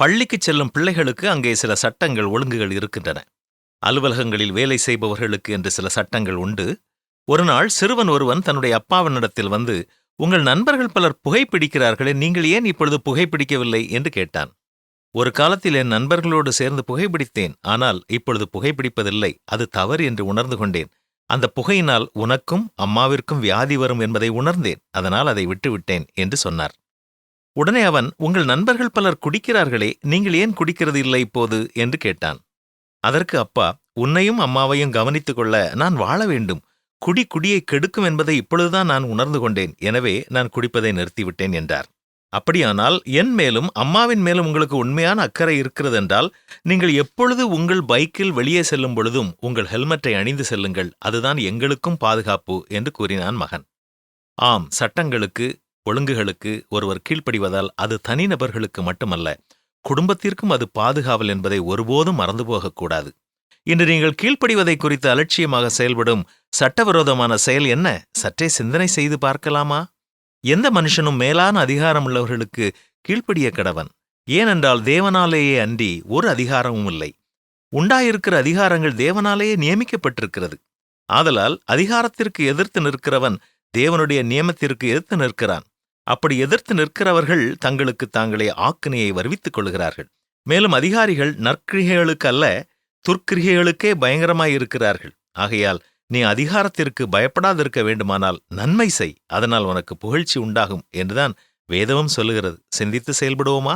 பள்ளிக்குச் செல்லும் பிள்ளைகளுக்கு அங்கே சில சட்டங்கள் ஒழுங்குகள் இருக்கின்றன. அலுவலகங்களில் வேலை செய்பவர்களுக்கு என்று சில சட்டங்கள் உண்டு. ஒருநாள் சிறுவன் ஒருவன் தன்னுடைய அப்பாவினிடத்தில் வந்து உங்கள் நண்பர்கள் பலர் புகைப்பிடிக்கிறார்களே நீங்கள் ஏன் இப்பொழுது புகைப்பிடிக்கவில்லை? என்று கேட்டான். ஒரு காலத்தில் என் நண்பர்களோடு சேர்ந்து புகைப்பிடித்தேன் ஆனால் இப்பொழுது புகைப்பிடிப்பதில்லை. அது தவறு என்று உணர்ந்து கொண்டேன். அந்த புகையினால் உனக்கும் அம்மாவிற்கும் வியாதி வரும் என்பதை உணர்ந்தேன். அதனால் அதை விட்டுவிட்டேன் என்று சொன்னார். உடனே அவன் உங்கள் நண்பர்கள் பலர் குடிக்கிறார்களே நீங்கள் ஏன் குடிக்கிறது இல்லை இப்போது? என்று கேட்டான். அதற்கு அப்பா உன்னையும் அம்மாவையும் கவனித்துக் கொள்ள நான் வாழ வேண்டும். குடி குடியை கெடுக்கும் என்பதை இப்பொழுதுதான் நான் உணர்ந்து கொண்டேன். எனவே நான் குடிப்பதை நிறுத்திவிட்டேன் என்றார். அப்படியானால் என் மேலும் அம்மாவின் மேலும் உங்களுக்கு உண்மையான அக்கறை இருக்கிறதென்றால் நீங்கள் எப்பொழுது உங்கள் பைக்கில் வெளியே செல்லும் பொழுதும் உங்கள் ஹெல்மெட்டை அணிந்து செல்லுங்கள். அதுதான் எங்களுக்கும் பாதுகாப்பு என்று கூறினான் மகன். ஆம் சட்டங்களுக்கு ஒழுங்குகளுக்கு ஒருவர் கீழ்ப்படிவதால் அது தனிநபர்களுக்கு மட்டுமல்ல குடும்பத்திற்கும் அது பாதுகாவல் என்பதை ஒருபோதும் மறந்து போகக்கூடாது. இன்று நீங்கள் கீழ்ப்படிவதை குறித்து அலட்சியமாக செயல்படும் சட்டவிரோதமான செயல் என்ன? சற்றே சிந்தனை செய்து பார்க்கலாமா? எந்த மனுஷனும் மேலான அதிகாரம் உள்ளவர்களுக்கு கீழ்ப்படிய கடவன். ஏனென்றால் தேவனாலேயே அன்றி ஒரு அதிகாரமும் இல்லை. உண்டாயிருக்கிற அதிகாரங்கள் தேவனாலேயே நியமிக்கப்பட்டிருக்கிறது. ஆதலால் அதிகாரத்திற்கு எதிர்த்து நிற்கிறவன் தேவனுடைய நியமத்திற்கு எதிர்த்து நிற்கிறான். அப்படி எதிர்த்து நிற்கிறவர்கள் தங்களுக்கு தாங்களே ஆக்கினையை வருவித்துக் கொள்கிறார்கள் மேலும் அதிகாரிகள் நற்கிரிகைகளுக்கு அல்ல துர்க்கிரிகைகளுக்கே பயங்கரமாயிருக்கிறார்கள் ஆகையால் நீ அதிகாரத்திற்கு பயப்படாதிருக்க வேண்டுமானால் நன்மை செய். அதனால் உனக்கு புகழ்ச்சி உண்டாகும் என்றுதான் வேதமும் சொல்லுகிறது. சிந்தித்து செயல்படுவோமா?